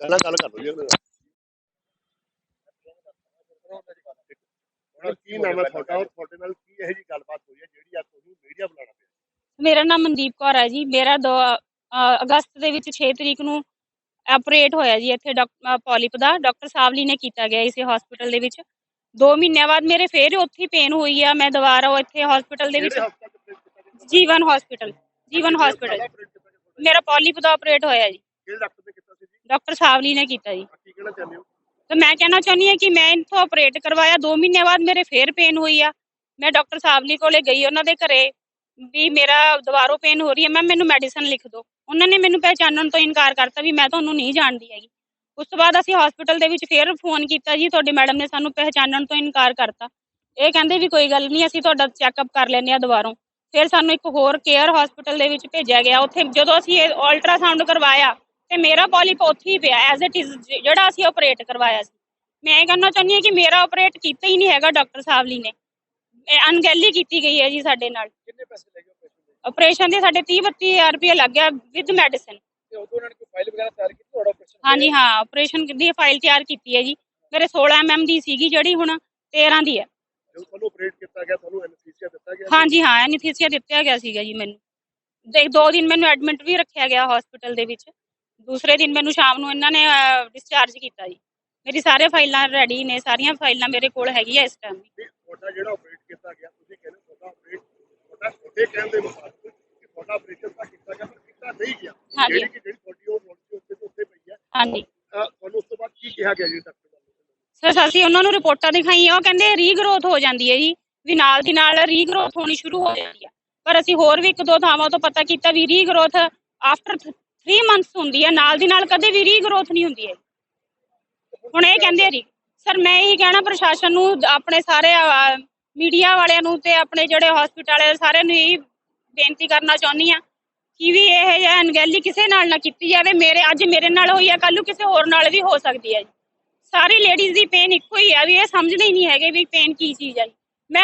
ਪਹਿਲਾਂ ਗੱਲ ਕਰ ਲਓ ਜੀ ਉਹਦੇ ਨਾਲ। ਹੁਣ ਕੀ ਨਾਮ ਹੈ ਤੁਹਾਡਾ? ਔਰ ਤੁਹਾਡੇ ਨਾਲ ਕੀ ਇਹੋ ਜੀ ਗੱਲਬਾਤ ਹੋਈ ਹੈ ਜਿਹੜੀ ਅੱਜ ਤੁਹਾਨੂੰ ਮੀਡੀਆ ਬੁਲਾਣਾ ਪਿਆ? ਮੇਰਾ ਨਾਮ ਮਨਦੀਪ ਕੌਰ ਹੈ ਜੀ। ਮੇਰਾ ਦੋ ਅ, ਅਗਸਤ ਦੇ ਵਿੱਚ 6 ਤਰੀਕ ਨੂੰ ਆਪਰੇਟ ਹੋਇਆ ਜੀ ਇੱਥੇ ਡਾਕਟਰ ਪੋਲਿਪ ਦਾ। ਡਾਕਟਰ ਸਾਵਲੀ ਨੇ ਕੀਤਾ ਗਿਆ ਇਸੇ ਹਸਪੀਟਲ ਦੇ ਵਿੱਚ। 2 ਮਹੀਨਿਆਂ ਬਾਅਦ ਮੇਰੇ ਫੇਰ ਉੱਥੇ ਹੀ ਪੇਨ ਹੋਈ ਆ। ਮੈਂ ਦੁਬਾਰਾ ਉਹ ਇੱਥੇ ਹਸਪੀਟਲ ਦੇ ਵਿੱਚ ਕਿਹੜੇ ਹਸਪਤਾਲ ਚ operate ਕੀਤਾ ਗਿਆ? Jeevan hospital Jeevan hospital? ਮੇਰਾ ਪੋਲਿਪ ਦਾ ਆਪਰੇਟ ਹੋਇਆ ਜੀ। ਕਿਹੜੇ ਡਾਕਟਰ ਡਾਕਟਰ ਸਾਵਲੀ ਨੇ ਕੀਤਾ ਜੀ। ਕੀ ਕਹਿਣਾ ਚਾਹੁੰਦੇ ਹੋ ਤੇ ਮੈਂ ਕਹਿਣਾ ਚਾਹੁੰਦੀ ਹਾਂ ਕਿ ਮੈਂ ਇੱਥੋਂ ਆਪਰੇਟ ਕਰਵਾਇਆ 2 ਮਹੀਨਿਆਂ ਬਾਅਦ ਮੇਰੇ ਫੇਰ ਪੇਨ ਹੋਈ ਆ। ਮੈਂ ਡਾਕਟਰ ਸਾਵਲੀ ਕੋਲੇ ਗਈ ਉਹਨਾਂ ਦੇ ਘਰੇ ਵੀ ਮੇਰਾ ਦੁਬਾਰੋਂ ਪੇਨ ਹੋ ਰਹੀ ਹੈ ਮੈਂ ਮੈਨੂੰ ਮੈਡੀਸਨ ਲਿਖ ਦਿਓ। ਉਹਨਾਂ ਨੇ ਮੈਨੂੰ ਪਹਿਚਾਨਣ ਤੋਂ ਇਨਕਾਰ ਕਰਤਾ ਵੀ ਮੈਂ ਤੁਹਾਨੂੰ ਨਹੀਂ ਜਾਣਦੀ ਹੈਗੀ। ਉਸ ਤੋਂ ਬਾਅਦ ਅਸੀਂ ਹਸਪੀਟਲ ਦੇ ਵਿੱਚ ਫੇਰ ਫੋਨ ਕੀਤਾ ਜੀ ਤੁਹਾਡੀ ਮੈਡਮ ਨੇ ਸਾਨੂੰ ਪਹਿਚਾਨਣ ਤੋਂ ਇਨਕਾਰ ਕਰਤਾ। ਇਹ ਕਹਿੰਦੇ ਵੀ ਕੋਈ ਗੱਲ ਨਹੀਂ ਅਸੀਂ ਤੁਹਾਡਾ ਚੈੱਕਅਪ ਕਰ ਲੈਂਦੇ ਆ ਦੁਬਾਰੋਂ। ਫਿਰ ਸਾਨੂੰ ਇੱਕ ਹੋਰ ਕੇਅਰ ਹਸਪੀਟਲ ਦੇ ਵਿੱਚ ਭੇਜਿਆ ਗਿਆ। ਉੱਥੇ ਜਦੋਂ ਅਸੀਂ ਇਹ ਅਲਟਰਾਸਾਊਂਡ ਕਰਵਾਇਆ ਤੇ ਮੇਰਾ ਪੋਲਿਪ ਉੱਥੇ ਹੀ ਪਿਆ ਐਜ਼ ਇਟ ਇਜ਼ ਜਿਹੜਾ ਅਸੀਂ ਆਪਰੇਟ ਕਰਵਾਇਆ ਸੀ। ਮੈਂ ਇਹ ਕਹਿਣਾ ਚਾਹੁੰਦੀ ਹਾਂ ਕਿ ਮੇਰਾ ਆਪਰੇਟ ਕੀਤਾ ਹੀ ਨਹੀਂ ਹੈਗਾ ਡਾਕਟਰ ਸਾਹਬਲੀ ਨੇ। ਇਹ ਅਣਗਹਿਲੀ ਕੀਤੀ ਗਈ ਹੈ ਜੀ ਸਾਡੇ ਨਾਲ। ਕਿੰਨੇ ਪੈਸੇ ਲੱਗੇ ਆਪਰੇਸ਼ਨ ਦੇ? ਆਪਰੇਸ਼ਨ ਦੇ ਸਾਡੇ 30 32000 ਰੁਪਏ ਲੱਗ ਗਿਆ ਵਿਦ ਮੈਡੀਸਿਨ ਤੇ ਉਦੋਂ ਉਹਨਾਂ ਨੇ ਕੋਈ ਫਾਈਲ ਵਗੈਰਾ ਤਿਆਰ ਕੀਤੀ ਤੁਹਾਡਾ ਆਪਰੇਸ਼ਨ ਹਾਂਜੀ ਹਾਂ ਆਪਰੇਸ਼ਨ ਦੀ ਫਾਈਲ ਤਿਆਰ ਕੀਤੀ ਹੈ ਜੀ। ਮੇਰੇ 16 ਐਮਐਮ ਦੀ ਸੀਗੀ ਜਿਹੜੀ ਹੁਣ 13 ਦੀ ਹੈ। ਜਦੋਂ ਤੁਹਾਨੂੰ ਆਪਰੇਟ ਕੀਤਾ ਗਿਆ ਤੁਹਾਨੂੰ ਐਨਸਥੀਸੀਆ ਦਿੱਤਾ ਗਿਆ? ਹਾਂਜੀ ਹਾਂ ਐਨਥੀਸੀਆ ਦਿੱਤਾ ਗਿਆ ਸੀਗਾ ਜੀ ਮੈਨੂੰ। ਦੋ ਦਿਨ ਮੈਨੂੰ ਐਡਮਿਟ ਵੀ ਰੱਖਿਆ ਗਿਆ ਹਸਪੀਟਲ ਦੇ ਵਿੱਚ। ਦੂਸਰੇ ਦਿਨ ਮੈਨੂੰ ਸ਼ਾਮ ਨੂੰ ਇਹਨਾਂ ਨੇ ਡਿਸਚਾਰਜ ਕੀਤਾ ਜੀ। ਮੇਰੀ ਸਾਰੇ ਫਾਈਲਾਂ ਰੈਡੀ ਨੇ ਸਾਰੀਆਂ ਫਾਈਲਾਂ ਮੇਰੇ ਕੋਲ ਹੈਗੀਆਂ ਇਸ ਟਾਈਮ ਤੁਹਾਡਾ ਜਿਹੜਾ ਆਪਰੇਟ ਕੀਤਾ ਗਿਆ ਤੁਸੀਂ ਕਹਿੰਦੇ ਤੁਹਾਡਾ ਆਪਰੇਟ ਤੁਹਾਡਾ ਤੁਹਾਡੇ ਕਹਿਣ ਦੇ ਮੁਤਾਬਕ ਕਿ ਤੁਹਾਡਾ ਆਪਰੇਸ਼ਨ ਤਾਂ ਕੀਤਾ ਗਿਆ ਪਰ ਕੀਤਾ ਨਹੀਂ ਗਿਆ। ਹਾਂਜੀ। ਜਿਹੜੀ ਜਿਹੜੀ ਤੁਹਾਡੀ ਉਹ ਨੋਟਿਸ ਉੱਤੇ ਤੋਂ ਉੱਤੇ ਪਈ ਹੈ। ਹਾਂਜੀ। ਤੁਹਾਨੂੰ ਉਸ ਤੋਂ ਬਾਅਦ ਕੀ ਕਿਹਾ ਗਿਆ ਜੀ ਡਾਕਟਰ ਸਰ ਅਸੀਂ ਉਹਨਾਂ ਨੂੰ ਰਿਪੋਰਟਾਂ ਦਿਖਾਈਆਂ ਉਹ ਕਹਿੰਦੇ ਰੀਗਰੋਥ ਹੋ ਜਾਂਦੀ ਹੈ ਜੀ। ਵੀ ਨਾਲ ਦੀ ਨਾਲ ਰੀਗਰੋਥ ਹੋਣੀ ਸ਼ੁਰੂ ਹੋ ਜਾਂਦੀ ਹੈ। ਪਰ ਅਸੀਂ ਹੋਰ ਵੀ ਇੱਕ ਦੋ ਥਾਵਾਂ ਤੋਂ ਪਤਾ ਕੀਤਾ ਵੀ ਰੀਗਰੋਥ ਆਫਟਰ 3 ਮੰਥਸ ਹੁੰਦੀ ਹੈ ਨਾਲ ਦੀ ਨਾਲ ਕਦੇ ਵੀ ਰੀਗਰੋਥ ਨਹੀਂ ਹੁੰਦੀ ਹੈ ਹੁਣ ਇਹ ਕਹਿੰਦੇ ਰੀ ਸਰ ਮੈਂ ਇਹੀ ਕਹਿਣਾ ਪ੍ਰਸ਼ਾਸਨ ਨੂੰ, ਆਪਣੇ ਸਾਰੇ ਮੀਡੀਆ ਵਾਲਿਆਂ ਨੂੰ ਤੇ ਆਪਣੇ ਜਿਹੜੇ ਹਸਪੀਟਲ ਵਾਲੇ ਸਾਰਿਆਂ ਨੂੰ ਇਹ ਬੇਨਤੀ ਕਰਨਾ ਚਾਹੁੰਦੀ ਆ ਕਿ ਵੀ ਇਹ ਜਿਹਾ ਅਣਗਹਿਲੀ ਕਿਸੇ ਨਾਲ ਨਾ ਕੀਤੀ ਜਾਵੇ। ਮੇਰੇ, ਅੱਜ ਮੇਰੇ ਨਾਲ ਹੋਈ ਹੈ ਕੱਲ ਨੂੰ ਕਿਸੇ ਹੋਰ ਨਾਲ ਵੀ ਹੋ ਸਕਦੀ ਹੈ ਜੀ। ਸਾਰੀ ਲੇਡੀਜ਼ ਦੀ ਪੇਨ ਇੱਕੋ ਹੀ ਹੈ ਵੀ ਇਹ ਸਮਝਦੇ ਹੀ ਨਹੀਂ ਹੈਗੇ ਵੀ ਪੇਨ ਕੀ ਚੀਜ਼ ਹੈ ਮੈਂ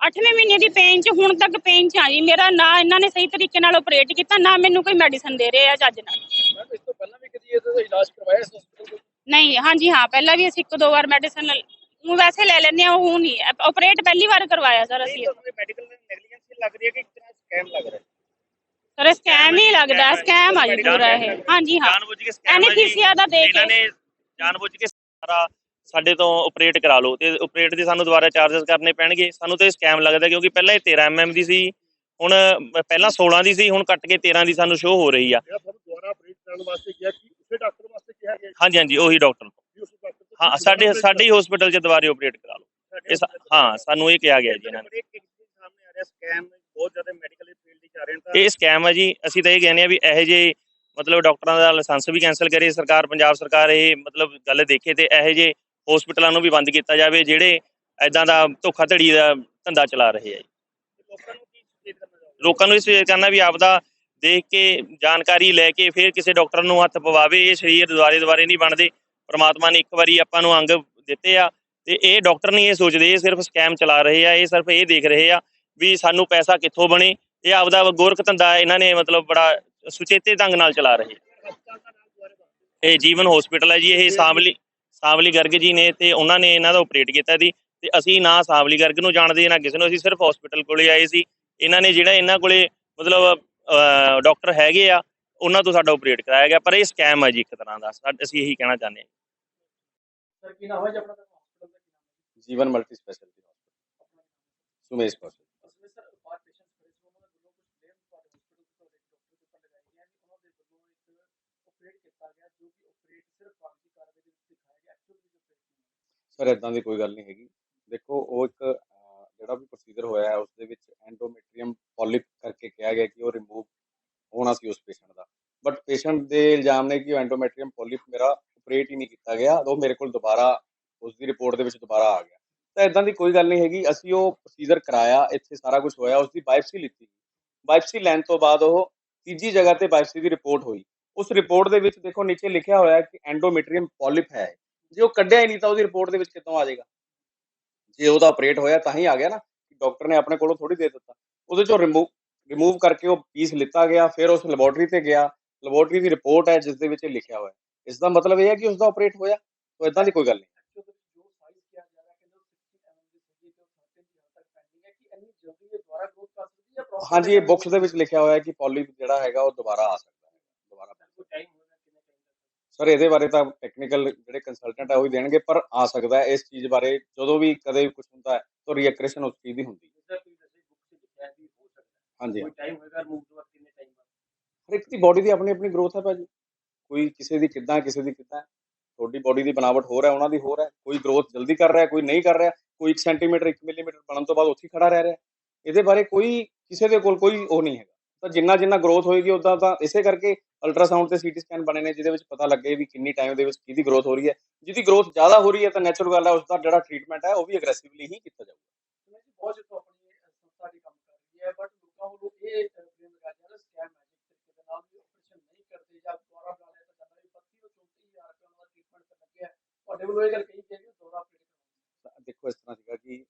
8ਵੇਂ ਮਹੀਨੇ ਦੀ ਪੇਨ 'ਚ ਹੁਣ ਤੱਕ ਪੇਨ 'ਚ ਆ ਜੀ ਮੇਰਾ ਨਾ ਇਹਨਾਂ ਨੇ ਸਹੀ ਤਰੀਕੇ ਨਾਲ ਆਪਰੇਟ ਕੀਤਾ ਨਾ ਮੈਨੂੰ ਕੋਈ ਮੈਡੀਸਨ ਦੇ ਰਹੇ ਆ ਚੱਜ ਨਾਲ। ਮੈਂ ਇਸ ਤੋਂ ਪਹਿਲਾਂ ਵੀ ਕਦੀ ਇਹਦਾ ਇਲਾਜ ਕਰਵਾਇਆ ਇਸ ਹਸਪੀਟਲ ਨਹੀਂ ਹਾਂਜੀ ਹਾਂ ਪਹਿਲਾਂ ਵੀ ਅਸੀਂ ਇੱਕ ਦੋ ਵਾਰ ਮੈਡੀਸਨ ਉਹ ਵੈਸੇ ਲੈ ਲੈਂਦੇ ਆ ਉਹ ਨਹੀਂ ਆਪਰੇਟ ਪਹਿਲੀ ਵਾਰ ਕਰਵਾਇਆ ਸਰ ਅਸੀਂ। ਮੈਡੀਕਲ ਨੈਗਲੀਜੈਂਸ ਲੱਗ ਰਹੀ ਹੈ ਕਿ ਕਿੰਨਾ ਸਕੈਮ ਲੱਗ ਰਿਹਾ ਹੈ। ਸਰ ਸਕੈਮ ਹੀ ਲੱਗਦਾ ਸਕੈਮ ਆ ਜੀ ਪੂਰਾ ਇਹ। ਹਾਂਜੀ ਹਾਂ। ਜਾਣਬੁੱਝ ਕੇ ਜੀ। ਐਨਥੀਸੀਆ ਦਾ ਦੇ ਇਹਨਾਂ ਕੇ ਨੇ ਜਾਣਬੁੱਝ ਕੇ ਸਾਰਾ ਸਾਡੇ ਤੋਂ ਆਪਰੇਟ ਕਰਾ ਲਓ ਤੇ ਆਪਰੇਟ ਦੇ ਸਾਨੂੰ ਦੁਬਾਰਾ ਚਾਰजेस ਕਰਨੇ ਪੈਣਗੇ। ਸਾਨੂੰ ਤੇ ਸਕੈਮ ਲੱਗਦਾ ਕਿਉਂਕਿ ਪਹਿਲਾਂ ਇਹ 13 ਐਮਐਮ ਦੀ ਸੀ ਹੁਣ ਪਹਿਲਾਂ 16 ਦੀ ਸੀ ਹੁਣ ਕੱਟ ਕੇ 13 ਦੀ ਸਾਨੂੰ ਸ਼ੋਅ ਹੋ ਰਹੀ ਆ। ਜਿਹੜਾ ਤੁਹਾਨੂੰ ਦੁਬਾਰਾ ਆਪਰੇਟ ਕਰਨ ਵਾਸਤੇ ਕਿਹਾ ਕਿ ਉਸੇ ਡਾਕਟਰ ਵਾਸਤੇ ਕਿਹਾ ਗਿਆ ਹਾਂਜੀ ਹਾਂਜੀ ਉਹੀ ਡਾਕਟਰ ਹਾਂ ਸਾਡੇ ਸਾਡੇ ਹੀ ਹਸਪੀਟਲ 'ਚ ਦੁਬਾਰੇ ਆਪਰੇਟ ਕਰਾ ਲਓ। ਸਾ- ਹਾਂ ਸਾਨੂੰ ਇਹ ਕਿਹਾ ਗਿਆ ਜੀ ਇਹਨਾਂ ਨੇ। ਸਾਹਮਣੇ ਆ ਰਿਹਾ? ਸਕੈਮ ਬਹੁਤ ਜ਼ਿਆਦਾ ਮੈਡੀਕਲ ਫੀਲਡ ਵਿੱਚ ਆ ਰਹੇ ਨੇ ਤਾਂ ਇਹ ਸਕੈਮ ਆ ਜੀ। ਅਸੀਂ ਤਾਂ ਇਹ ਕਹਿੰਦੇ ਆ ਵੀ ਇਹੋ ਜਿਹੇ ਮਤਲਬ ਡਾਕਟਰਾਂ ਦਾ ਲਾਇਸੈਂਸ ਵੀ ਕੈਨਸਲ ਕਰੇ। ਸਰਕਾਰ ਪੰਜਾਬ ਸਰਕਾਰ ਇਹ ਮਤਲਬ ਗੱਲ ਦੇਖੇ ਤੇ ਇਹੋ ਜਿਹੇ ਹਸਪੀਟਲਾਂ ਨੂੰ ਵੀ ਬੰਦ ਕੀਤਾ ਜਾਵੇ, ਜਿਹੜੇ ਐਦਾਂ ਦਾ ਧੋਖਾਧੜੀ ਦਾ ਧੰਦਾ ਚਲਾ ਰਹੇ ਆ ਲੋਕਾਂ ਨੂੰ ਇਸ ਵੇ ਕਰਨਾ ਵੀ ਆਪਦਾ ਦੇਖ ਕੇ ਜਾਣਕਾਰੀ ਲੈ ਕੇ ਫਿਰ ਕਿਸੇ ਡਾਕਟਰ ਨੂੰ ਹੱਥ ਪਵਾਵੇ, ਇਹ ਸਰੀਰ ਦੁਬਾਰੇ ਦੁਬਾਰੇ ਨਹੀਂ ਬਣਦੇ। ਪ੍ਰਮਾਤਮਾ ਨੇ ਇੱਕ ਵਾਰੀ ਆਪਾਂ ਨੂੰ ਅੰਗ ਦਿੱਤੇ ਆ ਤੇ ਇਹ ਡਾਕਟਰ ਨਹੀਂ ਇਹ ਸੋਚਦੇ, ਇਹ ਸਿਰਫ ਸਕੈਮ ਚਲਾ ਰਹੇ ਆ, ਇਹ ਸਿਰਫ ਇਹ ਦੇਖ ਰਹੇ ਆ ਵੀ ਸਾਨੂੰ ਪੈਸਾ ਕਿੱਥੋਂ ਬਣੇ, ਇਹ ਆਪਦਾ ਗੋਰਖ ਧੰਦਾ ਇਹਨਾਂ ਨੇ ਮਤਲਬ ਬੜਾ ਸੁਚੇਤੇ ਢੰਗ ਨਾਲ ਚਲਾ ਰਹੇ। ਇਹ ਜੀਵਨ ਹਸਪੀਟਲ ਹੈ ਜੀ, ਇਹ ਸਾਂਭਲੀ ਸਾਵਲੀ ਗਰਗ ਜੀ ਨੇ ਤੇ ਉਹਨਾਂ ਨੇ ਇਹਨਾਂ ਦਾ ਆਪਰੇਟ ਕੀਤਾ ਸੀ ਤੇ ਅਸੀਂ ਨਾ ਸਾਵਲੀ ਗਰਗ ਨੂੰ ਜਾਣਦੇ ਨਾ ਕਿਸੇ ਨੂੰ ਅਸੀਂ ਸਿਰਫ ਹਸਪੀਟਲ ਕੋਲੇ ਆਏ ਸੀ। ਇਹਨਾਂ ਨੇ ਜਿਹੜਾ ਇਹਨਾਂ ਕੋਲੇ ਮਤਲਬ ਡਾਕਟਰ ਹੈਗੇ ਆ ਉਹਨਾਂ ਤੋਂ ਸਾਡਾ ਆਪਰੇਟ ਕਰਾਇਆ ਗਿਆ ਪਰ ਇਹ ਸਕੈਮ ਹੈ ਜੀ ਇੱਕ ਤਰ੍ਹਾਂ ਦਾ। ਅਸੀਂ ਇਹੀ ਕਹਿਣਾ ਚਾਹੁੰਦੇ ਹਾਂ। ਸਰ ਇਦਾਂ ਦੀ ਕੋਈ ਗੱਲ ਨਹੀਂ ਹੈਗੀ। ਦੇਖੋ ਉਹ ਇੱਕ ਅਹ, ਜਿਹੜਾ ਵੀ ਪ੍ਰੋਸੀਜਰ ਹੋਇਆ ਹੈ ਉਸ ਦੇ ਵਿੱਚ ਐਂਡੋਮੈਟਰੀਅਮ ਪੋਲਿਪ ਕਰਕੇ ਕਿਹਾ ਗਿਆ ਕਿ ਉਹ ਰਿਮੂਵ ਹੋਣਾ ਸੀ ਉਸ ਪੇਸ਼ੈਂਟ ਦਾ। ਬਟ ਪੇਸ਼ੈਂਟ ਦੇ ਇਲਜ਼ਾਮ ਨੇ ਕਿ ਐਂਡੋਮੈਟਰੀਅਮ ਪੋਲਿਪ ਮੇਰਾ ਆਪਰੇਟ ਹੀ ਨਹੀਂ ਕੀਤਾ ਗਿਆ ਉਹ ਮੇਰੇ ਕੋਲ ਦੁਬਾਰਾ ਉਸ ਦੀ ਰਿਪੋਰਟ ਦੇ ਵਿੱਚ ਦੁਬਾਰਾ ਆ ਗਿਆ। ਤਾਂ ਇਦਾਂ ਦੀ ਕੋਈ ਗੱਲ ਨਹੀਂ ਹੈਗੀ। ਅਸੀਂ ਉਹ ਪ੍ਰੋਸੀਜਰ ਕਰਾਇਆ ਇੱਥੇ ਸਾਰਾ ਕੁਝ ਹੋਇਆ ਉਸ ਦੀ ਬਾਇਪਸੀ ਲਿੱਤੀ। ਬਾਇਪਸੀ ਲੈਣ ਤੋਂ ਬਾਅਦ ਉਹ ਤੀਜੀ ਜਗ੍ਹਾ ਤੇ ਬਾਇਪਸੀ ਦੀ ਰਿਪੋਰਟ ਹੋਈ। ਉਸ ਰਿਪੋਰਟ ਦੇ ਵਿੱਚ ਦੇਖੋ ਨੀਚੇ ਲਿਖਿਆ ਹੋਇਆ ਹੈ ਕਿ ਐਂਡੋਮੈਟਰੀਅਮ ਪੋਲਿਪ ਹੈ ਜੇ ਉਹ ਕੱਢਿਆ ਹੀ ਨਹੀਂ ਤਾਂ ਉਹਦੀ ਰਿਪੋਰਟ ਦੇ ਵਿੱਚ ਕਿੱਥੋਂ ਆ ਜਾਏਗਾ? ਜੇ ਉਹਦਾ ਆਪਰੇਟ ਹੋਇਆ ਤਾਂ ਹੀ ਆ ਗਿਆ ਨਾ ਡਾਕਟਰ ਨੇ ਆਪਣੇ ਕੋਲੋਂ ਥੋੜੀ ਦੇ ਦਿੱਤਾ। ਉਹਦੇ ਚੋਂ ਰਿਮੂਵ ਰਿਮੂਵ ਕਰਕੇ ਉਹ ਪੀਸ ਲਿੱਤਾ ਗਿਆ ਫਿਰ ਉਸ ਲੈਬੋਰਟਰੀ ਤੇ ਗਿਆ। ਲੈਬੋਰਟਰੀ ਦੀ ਰਿਪੋਰਟ ਹੈ ਜਿਸ ਦੇ ਵਿੱਚ ਲਿਖਿਆ ਹੋਇਆ। ਇਸ ਦਾ ਮਤਲਬ ਇਹ ਹੈ ਕਿ ਉਸ ਦਾ ਆਪਰੇਟ ਹੋਇਆ ਤਾਂ ਇਦਾਂ ਦੀ ਕੋਈ ਗੱਲ ਨਹੀਂ। ਐਕਚੁਅਲ ਦੇ ਵਿੱਚ ਜੋ ਸਾਈਜ਼ ਕਿਹਾ ਜਾ ਰਿਹਾ ਕਿ ਉਹ 60 ਐਮਐਮ ਦੀ ਸੀਗੀ ਤੇ ਉਹ 30 ਹਜ਼ਾਰ ਤੱਕ ਪੈਂਡਿੰਗ ਹੈ ਕਿ ਇੰਨੀ ਜਲਦੀ ਇਹ ਦੁਬਾਰਾ ਗਰੋਥ ਕਰ ਸਕਦੀ ਹੈ process ਹਾਂਜੀ ਇਹ ਬੁక్స్ ਦੇ ਵਿੱਚ ਲਿਖਿਆ ਹੋਇਆ ਹੈ ਕਿ ਪੋਲਿਪ ਜਿਹੜਾ ਹੈਗਾ ਉਹ ਦੁਬਾਰਾ ਆ ਸਕਦਾ ਹੈ ਦੁਬਾਰਾ ਕੋਈ ਟਾਈਮ ਹੋਏਗਾ ਕਿੰਨੇ ਟਾਈਮ ਤੱਕ ਸਰ ਇਹਦੇ ਬਾਰੇ ਤਾਂ ਟੈਕਨੀਕਲ ਜਿਹੜੇ ਕੰਸਲਟੈਂਟ ਆ ਉਹ ਹੀ ਦੇਣਗੇ ਪਰ ਆ ਸਕਦਾ ਹੈ ਇਸ ਚੀਜ਼ ਬਾਰੇ ਜਦੋਂ ਵੀ ਕਦੇ ਵੀ ਕੁਝ ਹੁੰਦਾ ਹੈ ਤਾਂ ਰੀਅਕ੍ਰੇਸ਼ਨ ਉਸ ਚੀਜ਼ ਦੀ ਹੁੰਦੀ ਹੈ। ਹਾਂਜੀ ਕੋਈ ਟਾਈਮ ਹੋਏਗਾ ਰਿਮੂਵ ਤੋਂ ਬਾਅਦ ਕਿੰਨੇ ਟਾਈਮ ਬਾਅਦ? ਹਰ ਇੱਕ ਦੀ ਬਾਡੀ ਦੀ ਆਪਣੀ ਆਪਣੀ ਗਰੋਥ ਹੈ ਭਾਜੀ। ਕੋਈ ਕਿਸੇ ਦੀ ਕਿੱਦਾਂ ਕਿਸੇ ਦੀ ਕਿੱਦਾਂ। ਤੁਹਾਡੀ ਬਾਡੀ ਦੀ ਬਣਾਵਟ ਹੋਰ ਹੈ ਉਹਨਾਂ ਦੀ ਹੋਰ ਹੈ ਕੋਈ ਗਰੋਥ ਜਲਦੀ ਕਰ ਰਿਹਾ ਕੋਈ ਨਹੀਂ ਕਰ ਰਿਹਾ। ਕੋਈ 1 ਸੈਂਟੀਮੀਟਰ 1 ਮਿਲੀਮੀਟਰ ਬਣਨ ਤੋਂ ਬਾਅਦ ਉੱਥੇ ਖੜਾ ਰਹਿ ਰਿਹਾ। ਇਹਦੇ ਬਾਰੇ ਕੋਈ ਕਿਸੇ ਦੇ ਕੋਲ ਕੋਈ ਉਹ ਨਹੀਂ ਹੈਗਾ। ਤਾਂ ਜਿੰਨਾ ਜਿੰਨਾ ਗਰੋਥ ਹੋਏਗੀ ਉਦਾਂ ਤਾਂ ਇਸੇ ਕਰਕੇ ਅਲਟਰਾਸਾਊਂਡ ਤੇ ਸੀਟੀ ਸਕੈਨ ਬਣੇ ਨੇ ਜਿਹਦੇ ਵਿੱਚ ਪਤਾ ਲੱਗੇ ਵੀ ਕਿੰਨੀ ਟਾਈਮ ਦੇ ਵਿੱਚ ਕਿਹਦੀ ਗਰੋਥ ਹੋ ਰਹੀ ਹੈ। ਜਿਹਦੀ ਗਰੋਥ ਜ਼ਿਆਦਾ ਹੋ ਰਹੀ ਹੈ ਤਾਂ ਨੈਚੁਰਲ ਗੱਲ ਹੈ ਉਸ ਦਾ ਜਿਹੜਾ ਟ੍ਰੀਟਮੈਂਟ ਹੈ ਉਹ ਵੀ ਅਗਰੈਸਿਵਲੀ ਹੀ ਕੀਤਾ ਜਾਊਗਾ। ਮੈਂ ਜੀ ਬਹੁਤ ਜਿੱਥੋਂ ਆਪਣੀ ਅਹ, ਸੰਸਥਾ ਦੀ ਕੰਮ ਕਰ ਰਹੀ ਹੈ ਬਟ ਲੋਕਾਂ ਵੱਲੋਂ ਇਹ ਬਲੇਮ ਲਗਾਇਆ ਜਾ ਰਿਹਾ ਸਕੈਮ ਮੈਜਿਕ ਤਰੀਕੇ ਦੇ ਨਾਲ ਵੀ ਆਪਰੇਸ਼ਨ ਨਹੀਂ ਕਰਦੇ ਜਾਂ ਦੁਆਰਾ ਬਣਾ ਲਿਆ ਤਾਂ ਜਾਂਦਾ ਵੀ 25 ਤੋਂ 34000 ਰੁਪਏ ਉਹਨਾਂ ਦਾ ਟ੍ਰੀਟਮੈਂਟ ਤੇ ਲੱਗਿਆ ਹੈ। ਤੁਹਾਡੇ ਵੱਲੋਂ ਇਹ ਗੱਲ ਕਹੀ ਗਈ ਹੈ ਕਿ ਦੁਆਰਾ ਆਪਰੇਟ ਕਰਵਾਉਣਾ ਦੇਖੋ ਇਸ ਤਰ੍ਹਾਂ ਸੀਗਾ ਕਿ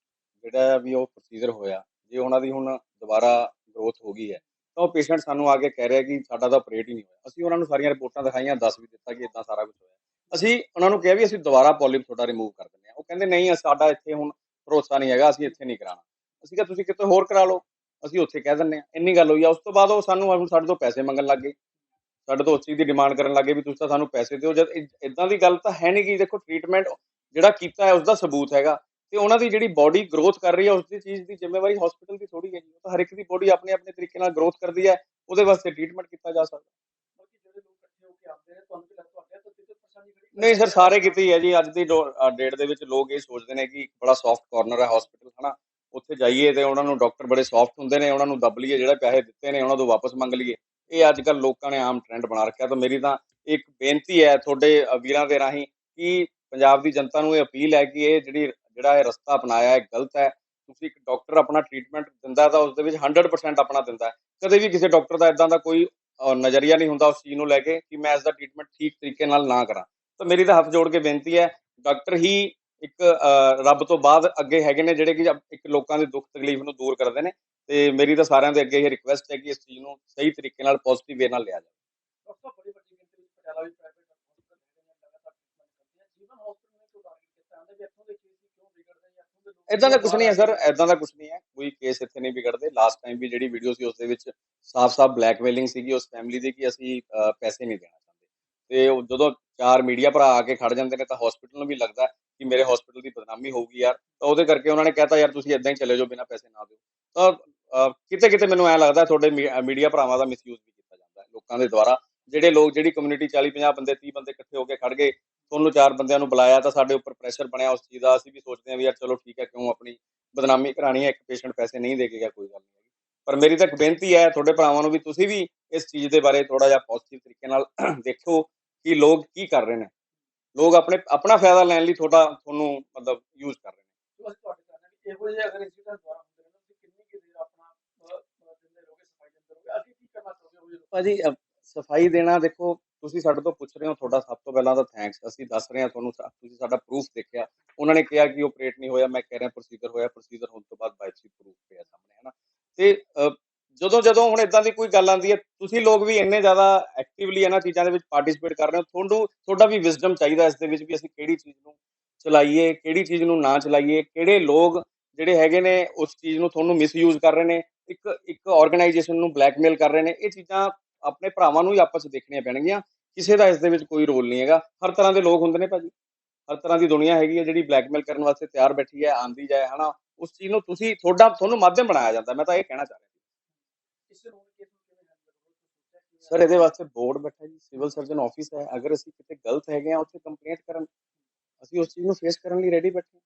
ਜਿਹੜਾ ਵੀ ਉਹ ਪ੍ਰੋਸੀਜਰ ਹੋਇਆ ਜੇ ਉਹਨਾਂ ਦੀ ਹੁਣ ਦੁਬਾਰਾ ਗਰੋਥ ਹੋ ਗਈ ਹੈ ਤਾਂ ਉਹ ਪੇਸ਼ੈਂਟ ਸਾਨੂੰ ਆ ਕੇ ਕਹਿ ਰਿਹਾ ਕਿ ਸਾਡਾ ਤਾਂ ਆਪਰੇਟ ਹੀ ਨਹੀਂ ਹੋਇਆ। ਅਸੀਂ ਉਹਨਾਂ ਨੂੰ ਸਾਰੀਆਂ ਰਿਪੋਰਟਾਂ ਦਿਖਾਈਆਂ, ਦੱਸ ਵੀ ਦਿੱਤਾ ਕਿ ਇਦਾਂ ਸਾਰਾ ਕੁਝ ਹੋਇਆ। ਅਸੀਂ ਉਹਨਾਂ ਨੂੰ ਕਿਹਾ ਵੀ ਅਸੀਂ ਦੁਬਾਰਾ ਪੋਲਿਪ ਤੁਹਾਡਾ ਰਿਮੂਵ ਕਰ ਦਿੰਦੇ ਹਾਂ। ਉਹ ਕਹਿੰਦੇ, ਨਹੀਂ ਸਾਡਾ ਇੱਥੇ ਹੁਣ ਭਰੋਸਾ ਨਹੀਂ ਹੈਗਾ, ਅਸੀਂ ਇੱਥੇ ਨਹੀਂ ਕਰਾਉਣਾ। ਅਸੀਂ ਕਿਹਾ, ਤੁਸੀਂ ਕਿਤੇ ਹੋਰ ਕਰਾ ਲਓ, ਅਸੀਂ ਉੱਥੇ ਕਹਿ ਦਿੰਦੇ ਹਾਂ। ਇੰਨੀ ਗੱਲ ਹੋਈ ਆ। ਉਸ ਤੋਂ ਬਾਅਦ ਉਹ ਸਾਨੂੰ ਸਾਡੇ ਤੋਂ ਪੈਸੇ ਮੰਗਣ ਲੱਗ ਗਏ। ਸਾਡੇ ਤੋਂ ਉਸ ਚੀਜ਼ ਦੀ ਡਿਮਾਂਡ ਕਰਨ ਲੱਗੇ ਵੀ ਤੁਸੀਂ ਤਾਂ ਸਾਨੂੰ ਪੈਸੇ ਦਿਓ। ਜਦ ਇਦਾਂ ਦੀ ਗੱਲ ਤਾਂ ਹੈ ਨਹੀਂ ਕਿ ਦੇਖੋ ਟ੍ਰੀਟਮੈਂਟ ਜਿਹੜਾ ਕੀਤਾ ਹੈ ਉਸ ਦਾ ਸਬੂਤ ਹੈਗਾ। ਤੇ ਉਹਨਾਂ ਦੀ ਜਿਹੜੀ ਬਾਡੀ ਗਰੋਥ ਕਰ ਰਹੀ ਹੈ ਉਸ ਦੀ ਚੀਜ਼ ਦੀ ਜ਼ਿੰਮੇਵਾਰੀ ਹਸਪੀਟਲ ਦੀ ਥੋੜੀ ਹੈ ਜੀ। ਉਹ ਤਾਂ ਹਰ ਇੱਕ ਦੀ ਬਾਡੀ ਆਪਣੇ ਆਪਣੇ ਤਰੀਕੇ ਨਾਲ ਗਰੋਥ ਕਰਦੀ ਹੈ ਉਹਦੇ ਵਾਸਤੇ ਟ੍ਰੀਟਮੈਂਟ ਕੀਤਾ ਜਾ ਸਕਦਾ। ਨਹੀਂ ਸਰ ਸਾਰੇ ਕਿਤੇ ਹੀ ਹੈ ਜੀ। ਅੱਜ ਦੀ ਡੇਟ ਦੇ ਵਿੱਚ ਲੋਕ ਇਹ ਸੋਚਦੇ ਨੇ ਕਿ ਇੱਕ ਬੜਾ ਸੌਫਟ ਕਾਰਨਰ ਹੈ ਹਸਪੀਟਲ ਹਨਾ? ਉੱਥੇ ਜਾਈਏ ਤੇ ਉਹਨਾਂ ਨੂੰ ਡਾਕਟਰ ਬੜੇ ਸੌਫਟ ਹੁੰਦੇ ਨੇ ਉਹਨਾਂ ਨੂੰ ਦੱਬ ਲਈਏ ਜਿਹੜੇ ਪੈਸੇ ਦਿੱਤੇ ਨੇ ਉਹਨਾਂ ਤੋਂ ਵਾਪਸ ਮੰਗ ਲਈਏ। ਇਹ ਅੱਜ ਕੱਲ ਲੋਕਾਂ ਨੇ ਆਮ ਟ੍ਰੈਂਡ ਬਣਾ ਰੱਖਿਆ। ਤਾਂ ਮੇਰੀ ਤਾਂ ਇੱਕ ਬੇਨਤੀ ਹੈ ਤੁਹਾਡੇ ਵੀਰਾਂ ਦੇ ਰਾਹੀਂ ਕਿ ਪੰਜਾਬ ਦੀ ਜਨਤਾ ਨੂੰ ਇਹ ਅਪੀਲ ਹੈ ਕਿ ਇਹ ਜਿਹੜੀ ਜਿਹੜਾ ਇਹ ਰਸਤਾ ਅਪਣਾਇਆ ਹੈ ਗਲਤ ਹੈ, ਤੁਸੀਂ ਇੱਕ ਡਾਕਟਰ ਆਪਣਾ ਟ੍ਰੀਟਮੈਂਟ ਦਿੰਦਾ ਤਾਂ ਉਸ ਦੇ ਵਿੱਚ 100% ਆਪਣਾ ਦਿੰਦਾ ਕਦੇ ਵੀ ਕਿਸੇ ਡਾਕਟਰ ਦਾ ਇਦਾਂ ਦਾ ਕੋਈ ਨਜ਼ਰੀਆ ਨਹੀਂ ਹੁੰਦਾ ਉਸ ਚੀਜ਼ ਨੂੰ ਲੈ ਕੇ ਕਿ ਮੈਂ ਇਸ ਦਾ ਟ੍ਰੀਟਮੈਂਟ ਠੀਕ ਤਰੀਕੇ ਨਾਲ ਨਾ ਕਰਾਂ। ਤਾਂ ਮੇਰੀ ਤਾਂ ਹੱਥ ਜੋੜ ਕੇ ਬੇਨਤੀ ਹੈ ਡਾਕਟਰ ਹੀ ਇੱਕ ਰੱਬ ਤੋਂ ਬਾਅਦ ਅੱਗੇ ਹੈਗੇ ਨੇ ਜਿਹੜੇ ਕਿ ਇੱਕ ਲੋਕਾਂ ਦੀ ਦੁੱਖ ਤਕਲੀਫ ਨੂੰ ਦੂਰ ਕਰਦੇ ਨੇ ਤੇ ਮੇਰੀ ਤਾਂ ਸਾਰਿਆਂ ਦੇ ਅੱਗੇ ਇਹ ਰਿਕੁਐਸਟ ਹੈ ਕਿ ਇਸ ਚੀਜ਼ ਨੂੰ ਸਹੀ ਤਰੀਕੇ ਨਾਲ ਪੋਜ਼ਿਟਿਵ ਵੇ ਨਾਲ ਲਿਆ ਜਾਵੇ ਡਾਕਟਰ ਬੜੀ ਵੱਡੀ ਗਿਣਤੀ ਵਿੱਚ ਪਟਿਆਲਾ ਵੀ ਪ੍ਰਾਈਵੇਟ ਹਸਪਤਾਲ ਹੈਗੇ ਨੇ ਲਗਾਤਾਰ ਟ੍ਰੀਟਮੈਂਟ ਕਰਦੇ ਆ ਜੀਵਨ ਹਸਪਤਾਲ ਨੇ ਕੋਈ ਟਾਰਗੇਟ ਕੀਤਾ ਹੁੰਦਾ ਵੀ ਇੱਥੋਂ ਦੇ ਕੇਸ ਹੀ ਕਿਉਂ ਵਿਗੜਦੇ ਜਾਂ ਇੱਥੋਂ ਦੇ ਲੋਕ ਇਦਾਂ ਦਾ ਕਿਉਂ ਕੁਝ ਨਹੀਂ ਹੈ ਸਰ ਬਾਹਰ ਇਦਾਂ ਦਾ ਕੁਝ ਨਹੀਂ ਹੈ। ਕੋਈ ਕੇਸ ਇੱਥੇ ਨਹੀਂ ਵਿਗੜਦੇ। ਲਾਸਟ ਟਾਈਮ ਵੀ ਜਿਹੜੀ ਵੀਡੀਓ ਸੀ ਉਸ ਦੇ ਵਿੱਚ ਸਾਫ਼-ਸਾਫ਼ ਬਲੈਕਮੇਲਿੰਗ ਸੀਗੀ ਉਸ ਫੈਮਿਲੀ ਦੀ ਕਿ ਅਸੀਂ ਪੈਸੇ ਨਹੀਂ ਦੇਣਾ ਚਾਹੁੰਦੇ। ਤੇ ਜਦੋਂ ਚਾਰ ਮੀਡੀਆ ਭਰਾ ਆ ਕੇ ਖੜ ਜਾਂਦੇ ਨੇ ਤਾਂ ਹਸਪੀਟਲ ਨੂੰ ਵੀ ਲੱਗਦਾ ਕਿ ਮੇਰੇ ਹਸਪੀਟਲ ਦੀ ਬਦਨਾਮੀ ਹੋਊਗੀ ਯਾਰ। ਤਾਂ ਉਹਦੇ ਕਰਕੇ ਉਹਨਾਂ ਨੇ ਕਹਿਤਾ, ਯਾਰ, ਤੁਸੀਂ ਇਦਾਂ ਹੀ ਚਲੇ ਜਾਓ, ਬਿਨਾਂ ਪੈਸੇ ਨਾ ਦਿਓ। ਤਾਂ ਕਿਤੇ ਕਿਤੇ ਮੈਨੂੰ ਐ ਲੱਗਦਾ ਤੁਹਾਡੇ ਮੀਡੀਆ ਭਰਾਵਾਂ ਦਾ ਮਿਸਯੂਜ਼ ਵੀ ਕੀਤਾ ਜਾਂਦਾ ਹੈ ਲੋਕਾਂ ਦੇ ਦੁਆਰਾ। ਜਿਹੜੇ ਲੋਕ, ਜਿਹੜੀ ਕਮਿਊਨਿਟੀ 40 50 ਬੰਦੇ 30 ਬੰਦੇ ਇਕੱਠੇ ਹੋ ਕੇ ਖੜ ਗਏ, ਤੁਹਾਨੂੰ ਚਾਰ ਬੰਦਿਆਂ ਨੂੰ ਬੁਲਾਇਆ ਤਾਂ ਸਾਡੇ ਉੱਪਰ ਪ੍ਰੈਸ਼ਰ ਬਣਿਆ ਉਸ ਚੀਜ਼ ਦਾ ਅਸੀਂ ਵੀ ਸੋਚਦੇ ਹਾਂ ਵੀ ਯਾਰ ਚਲੋ ਠੀਕ ਹੈ ਕਿਉਂ ਆਪਣੀ ਬਦਨਾਮੀ ਕਰਾਣੀ ਹੈ ਇੱਕ ਪੇਸ਼ੈਂਟ ਪੈਸੇ ਨਹੀਂ ਦੇ ਕੇ ਗਿਆ ਕੋਈ ਗੱਲ ਨਹੀਂ ਪਰ ਮੇਰੀ ਤਾਂ ਇੱਕ ਬੇਨਤੀ ਹੈ ਤੁਹਾਡੇ ਭਰਾਵਾਂ ਨੂੰ ਵੀ ਤੁਸੀਂ ਵੀ ਇਸ ਚੀਜ਼ ਦੇ ਬਾਰੇ ਥੋੜਾ ਜਿਹਾ ਪੋਜ਼ਿਟਿਵ ਤਰੀਕੇ ਨਾਲ ਦੇਖੋ ਕਿ ਲੋਕ ਕੀ ਕਰ ਰਹੇ ਨੇ। ਲੋਕ ਆਪਣੇ ਆਪਣਾ ਫਾਇਦਾ ਲੈਣ ਲਈ ਤੁਹਾਡਾ ਤੁਹਾਨੂੰ ਮਤਲਬ ਯੂਜ਼ ਕਰ ਰਹੇ ਨੇ। ਤੁਹਾਡੇ ਕਰਨਾ ਕਿ ਇਹੋ ਜਿਹੇ ਅਗਰ ਇੰਸੀਡੈਂਟ ਦੁਆਰਾ ਹੁੰਦੇ ਨੇ ਤਾਂ ਤੁਸੀਂ ਕਿੰਨੀ ਕੁ ਦੇਰ ਆਪਣਾ ਅਹ, ਅਹ, ਦਿੰਦੇ ਰਹੋਗੇ ਸਫ਼ਾਈ ਦਿੰਦੇ ਰਹੋਗੇ? ਅੱਗੇ ਕੀ ਕਰਨਾ ਚਾਹੋਗੇ ਉਹ ਜਿਹੇ ਲੋਕਾਂ ਭਾਜੀ ਅ, ਸਫ਼ਾਈ ਦੇਣਾ, ਦੇਖੋ, ਤੁਸੀਂ ਸਾਡੇ ਤੋਂ ਪੁੱਛ ਰਹੇ ਹੋ, ਤੁਹਾਡਾ ਸਭ ਤੋਂ ਪਹਿਲਾਂ ਤਾਂ ਥੈਂਕਸ ਅਸੀਂ ਦੱਸ ਰਹੇ ਹਾਂ ਤੁਹਾਨੂੰ ਤੁਸੀਂ ਸਾਡਾ ਪ੍ਰੂਫ ਦੇਖਿਆ। ਉਹਨਾਂ ਨੇ ਕਿਹਾ ਕਿ ਆਪਰੇਟ ਨਹੀਂ ਹੋਇਆ, ਮੈਂ ਕਹਿ ਰਿਹਾ ਪ੍ਰੋਸੀਜਰ ਹੋਇਆ ਪ੍ਰੋਸੀਜਰ ਹੋਣ ਤੋਂ ਬਾਅਦ ਬਾਇਪਸੀ ਪ੍ਰੂਫ ਪਿਆ ਸਾਹਮਣੇ ਹੈ ਤੇ ਜਦੋਂ ਜਦੋਂ ਹੁਣ ਇਦਾਂ ਦੀ ਕੋਈ ਗੱਲ ਆਉਂਦੀ ਹੈ, ਤੁਸੀਂ ਲੋਕ ਵੀ ਇੰਨੇ ਜ਼ਿਆਦਾ ਐਕਟਿਵਲੀ ਇਹਨਾਂ ਚੀਜ਼ਾਂ ਦੇ ਵਿੱਚ ਪਾਰਟਿਸਿਪੇਟ ਕਰ ਰਹੇ ਹੋ, ਤੁਹਾਨੂੰ, ਤੁਹਾਡਾ ਵੀ ਵਿਜ਼ਡਮ ਚਾਹੀਦਾ ਇਸ ਦੇ ਵਿੱਚ ਵੀ ਅਸੀਂ ਕਿਹੜੀ ਚੀਜ਼ ਨੂੰ ਚਲਾਈਏ, ਕਿਹੜੀ ਚੀਜ਼ ਨੂੰ ਨਾ ਚਲਾਈਏ, ਕਿਹੜੇ ਲੋਕ ਜਿਹੜੇ ਹੈਗੇ ਨੇ ਉਸ ਚੀਜ਼ ਨੂੰ ਤੁਹਾਨੂੰ ਮਿਸਯੂਜ਼ ਕਰ ਰਹੇ ਨੇ, ਇੱਕ ਇੱਕ ਆਰਗੇਨਾਈਜੇਸ਼ਨ ਨੂੰ ਬਲੈਕਮੇਲ ਕਰ ਰਹੇ ਨੇ, ਇਹ ਚੀਜ਼ਾਂ ਆਪਣੇ ਭਰਾਵਾਂ ਨੂੰ ਹੀ ਆਪਸ ਵਿੱਚ ਦੇਖਣੀਆਂ ਪੈਣਗੀਆਂ ਕਿਸੇ ਦਾ ਇਸ ਦੇ ਵਿੱਚ ਕੋਈ ਰੋਲ ਨਹੀਂ ਹੈਗਾ। ਹਰ ਤਰ੍ਹਾਂ ਦੇ ਲੋਕ ਹੁੰਦੇ ਨੇ ਭਾਜੀ। ਹਰ ਤਰ੍ਹਾਂ ਦੀ ਦੁਨੀਆ ਹੈਗੀ ਹੈ ਜਿਹੜੀ ਬਲੈਕਮੇਲ ਕਰਨ ਵਾਸਤੇ ਤਿਆਰ ਬੈਠੀ ਹੈ ਆਂਦੀ ਜਾਏ ਹਨਾ। ਉਸ ਚੀਜ਼ ਨੂੰ ਤੁਸੀਂ ਤੁਹਾਡਾ ਤੁਹਾਨੂੰ ਮਾਧਿਅਮ ਬਣਾਇਆ ਜਾਂਦਾ ਮੈਂ ਤਾਂ ਇਹ ਕਹਿਣਾ ਚਾਹ ਰਿਹਾ। ਸਰ ਇਹਦੇ ਵਾਸਤੇ ਬੋਰਡ ਬੈਠਾ ਜੀ ਸਿਵਲ ਸਰਜਨ ਆਫਿਸ ਹੈ। ਅਗਰ ਅਸੀਂ ਕਿਤੇ ਗਲਤ ਹੈਗੇ ਆ ਉੱਥੇ ਕੰਪਲੇਂਟ ਕਰਨ ਅਸੀਂ ਉਸ ਚੀਜ਼ ਨੂੰ ਫੇਸ ਕਰਨ ਲਈ ਰੈਡੀ ਬੈਠੇ ਹਾਂ।